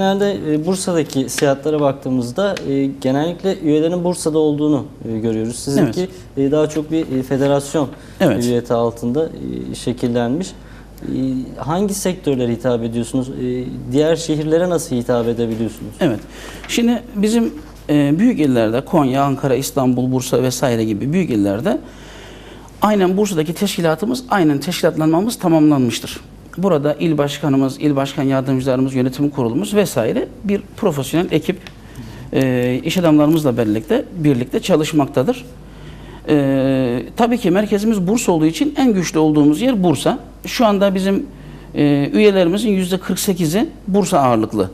Genelde e, Bursa'daki seyahatlere baktığımızda e, genellikle üyelerin Bursa'da olduğunu e, görüyoruz. Sizinki e, daha çok bir federasyon Evet. üyeti altında şekillenmiş. Hangi sektörlere hitap ediyorsunuz? Diğer şehirlere nasıl hitap edebiliyorsunuz? Evet. Şimdi bizim büyük illerde Konya, Ankara, İstanbul, Bursa vesaire gibi büyük illerde aynen Bursa'daki teşkilatımız aynen teşkilatlanmamız tamamlanmıştır. Burada il başkanımız, il başkan yardımcılarımız, yönetim kurulumuz vesaire bir profesyonel ekip e, iş adamlarımızla birlikte birlikte çalışmaktadır. E, tabii ki merkezimiz Bursa olduğu için en güçlü olduğumuz yer Bursa. Şu anda bizim e, üyelerimizin yüzde 48'i Bursa ağırlıklı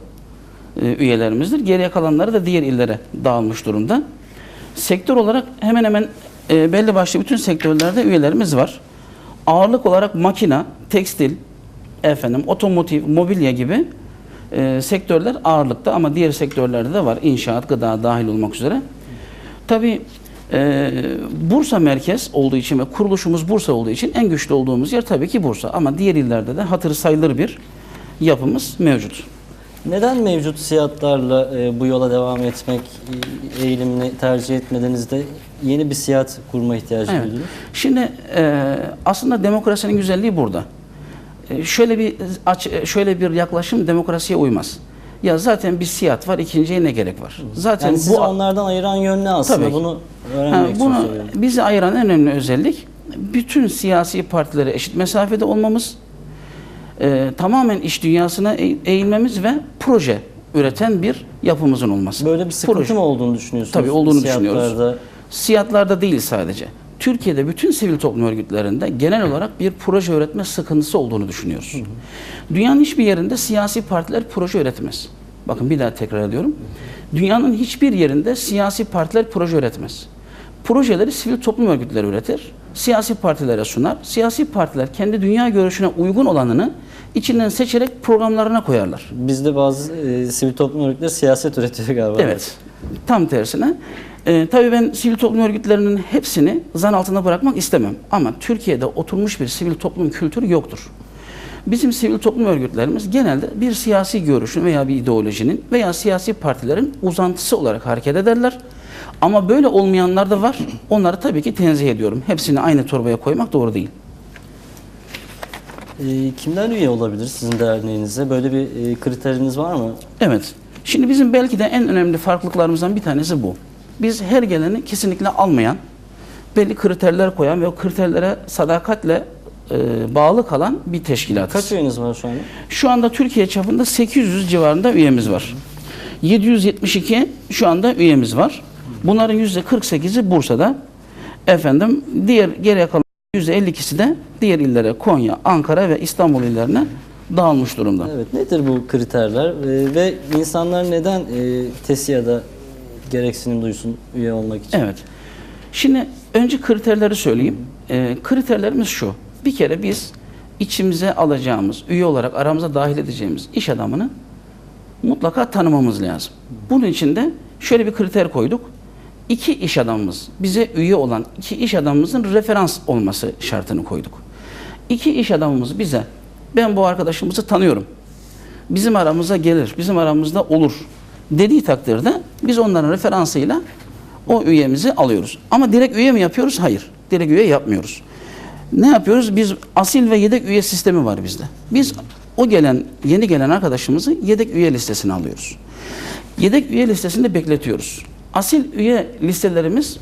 e, üyelerimizdir. Geriye kalanları da diğer illere dağılmış durumda. Sektör olarak hemen hemen e, belli başlı bütün sektörlerde üyelerimiz var. Ağırlık olarak makina, tekstil, efendim otomotiv, mobilya gibi e, sektörler ağırlıkta ama diğer sektörlerde de var. İnşaat, gıda dahil olmak üzere. Tabii e, Bursa merkez olduğu için ve kuruluşumuz Bursa olduğu için en güçlü olduğumuz yer tabii ki Bursa. Ama diğer illerde de hatırı sayılır bir yapımız mevcut. Neden mevcut siyatlarla e, bu yola devam etmek eğilimini tercih etmediniz de yeni bir siyat kurma ihtiyacı Evet. duydunuz? Şimdi e, aslında demokrasinin güzelliği burada. E, şöyle bir aç, şöyle bir yaklaşım demokrasiye uymaz. Ya zaten bir siyat var, ikinciye ne gerek var? Zaten Yani bu onlardan ayıran yön ne aslında? Tabii. Bunu öğrenmek için bunu bizi ayıran en önemli özellik bütün siyasi partilere eşit mesafede olmamız, e, tamamen iş dünyasına e- eğilmemiz ve proje üreten bir yapımızın olması. Böyle bir sıkıntı Proje. mı olduğunu düşünüyorsunuz? Tabii olduğunu Siyatlarda? düşünüyoruz. Siyatlarda değil sadece. Türkiye'de bütün sivil toplum örgütlerinde genel olarak bir proje üretme sıkıntısı olduğunu düşünüyoruz. Dünyanın hiçbir yerinde siyasi partiler proje üretmez. Bakın bir daha tekrar ediyorum. Dünyanın hiçbir yerinde siyasi partiler proje üretmez. Projeleri sivil toplum örgütleri üretir, siyasi partilere sunar. Siyasi partiler kendi dünya görüşüne uygun olanını içinden seçerek programlarına koyarlar. Bizde bazı e, sivil toplum örgütleri siyaset üretiyor galiba. Evet. Tam tersine. Ee, tabii ben sivil toplum örgütlerinin hepsini zan altında bırakmak istemem. Ama Türkiye'de oturmuş bir sivil toplum kültürü yoktur. Bizim sivil toplum örgütlerimiz genelde bir siyasi görüşün veya bir ideolojinin veya siyasi partilerin uzantısı olarak hareket ederler. Ama böyle olmayanlar da var. Onları tabii ki tenzih ediyorum. Hepsini aynı torbaya koymak doğru değil. E, kimler üye olabilir sizin derneğinize? Böyle bir e, kriteriniz var mı? Evet. Şimdi bizim belki de en önemli farklılıklarımızdan bir tanesi bu. Biz her geleni kesinlikle almayan, belli kriterler koyan ve o kriterlere sadakatle e, bağlı kalan bir teşkilatız. Kaç üyeniz var şu anda? Şu anda Türkiye çapında 800 civarında üyemiz var. 772 şu anda üyemiz var. Bunların %48'i Bursa'da. Efendim diğer geriye kalan %52'si de diğer illere Konya, Ankara ve İstanbul illerine dağılmış durumda. Evet. Nedir bu kriterler? E, ve insanlar neden e, TESİA'da gereksinim duysun üye olmak için? Evet. Şimdi önce kriterleri söyleyeyim. Ee, kriterlerimiz şu. Bir kere biz içimize alacağımız, üye olarak aramıza dahil edeceğimiz iş adamını mutlaka tanımamız lazım. Bunun için de şöyle bir kriter koyduk. İki iş adamımız, bize üye olan iki iş adamımızın referans olması şartını koyduk. İki iş adamımız bize, ben bu arkadaşımızı tanıyorum. Bizim aramıza gelir, bizim aramızda olur dediği takdirde biz onların referansıyla o üyemizi alıyoruz. Ama direkt üye mi yapıyoruz? Hayır. Direkt üye yapmıyoruz. Ne yapıyoruz? Biz asil ve yedek üye sistemi var bizde. Biz o gelen, yeni gelen arkadaşımızı yedek üye listesine alıyoruz. Yedek üye listesinde bekletiyoruz. Asil üye listelerimiz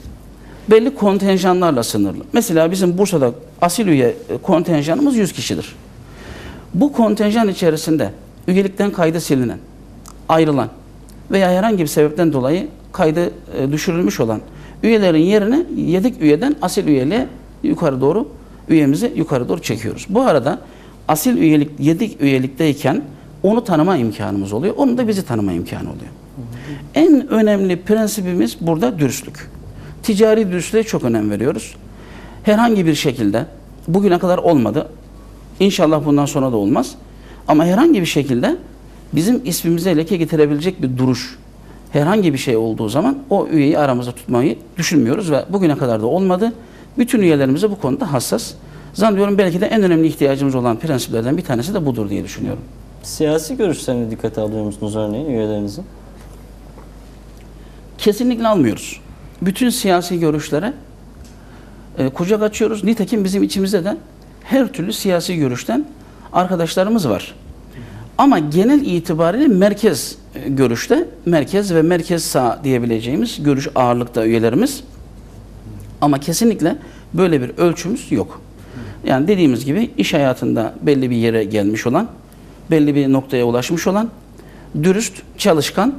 belli kontenjanlarla sınırlı. Mesela bizim Bursa'da asil üye kontenjanımız 100 kişidir. Bu kontenjan içerisinde üyelikten kaydı silinen, ayrılan veya herhangi bir sebepten dolayı kaydı e, düşürülmüş olan üyelerin yerine yedek üyeden asil üyeliğe yukarı doğru üyemizi yukarı doğru çekiyoruz. Bu arada asil üyelik yedek üyelikteyken onu tanıma imkanımız oluyor. Onun da bizi tanıma imkanı oluyor. En önemli prensibimiz burada dürüstlük. Ticari dürüstlüğe çok önem veriyoruz. Herhangi bir şekilde bugüne kadar olmadı. İnşallah bundan sonra da olmaz. Ama herhangi bir şekilde bizim ismimize leke getirebilecek bir duruş herhangi bir şey olduğu zaman o üyeyi aramızda tutmayı düşünmüyoruz ve bugüne kadar da olmadı. Bütün üyelerimize bu konuda hassas. Zannediyorum belki de en önemli ihtiyacımız olan prensiplerden bir tanesi de budur diye düşünüyorum. Siyasi görüşlerini dikkate alıyor musunuz örneğin üyelerinizin? Kesinlikle almıyoruz. Bütün siyasi görüşlere e, kucak açıyoruz. Nitekim bizim içimizde de her türlü siyasi görüşten arkadaşlarımız var. Ama genel itibariyle merkez e, görüşte, merkez ve merkez sağ diyebileceğimiz görüş ağırlıkta üyelerimiz. Ama kesinlikle böyle bir ölçümüz yok. Yani dediğimiz gibi iş hayatında belli bir yere gelmiş olan, belli bir noktaya ulaşmış olan, dürüst, çalışkan,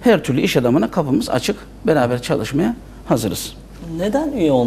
her türlü iş adamına kapımız açık. Beraber çalışmaya hazırız. Neden üye olmak